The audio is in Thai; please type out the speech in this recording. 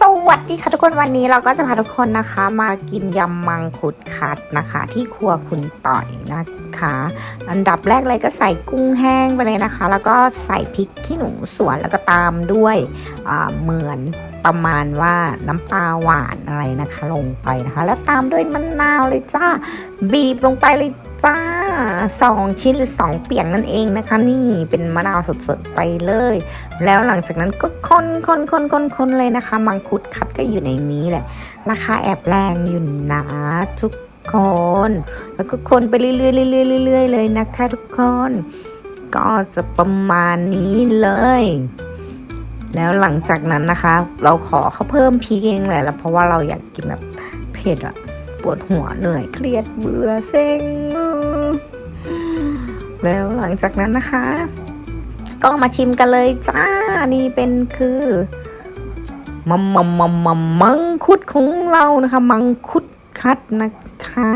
สวัสดีค่ะทุกคนวันนี้เราก็จะพาทุกคนนะคะ มากินยำมังคุดคัดนะคะ ที่ครัวคุณต่อยนะคะ อันดับแรกเลยก็ใส่กุ้งแห้งไปเลยนะคะ แล้วก็ใส่พริกขี้หนูสวนแล้วก็ตามด้วยเหมือนประมาณว่าน้ำปลาหวานอะไรนะคะ ลงไปนะคะ แล้วตามด้วยมะนาวเลยจ้าบีบลงไปเลย จ้าสองชิ้นหรือสองเปียงนั่นเองนะคะ นี่เป็นมะนาวสดๆไปเลย แล้วหลังจากนั้นก็คนคนคนคนคนเลยนะคะ มังคุดคัดก็อยู่ในนี้แหละ ราคาแอบแรงอยู่นะทุกคน แล้วก็คนไปเรื่อยๆเรื่อยๆเรื่อยๆเลยนะคะทุกคน ก็จะประมาณนี้เลยแล้วหลังจากนั้นนะคะ เราขอเขาเพิ่มพริกเองแหละแล้วเพราะว่าเราอยากกินแบบเผ็ดอะ วดหัวเหนื่อยเครียดเบื่อเซ็งแล้วหลังจากนั้นนะคะ ก็มาชิมกันเลยจ้า นี่เป็นคือมัมมัมมัมมัมมังคุดของเรานะคะ มังคุดคัดนะคะ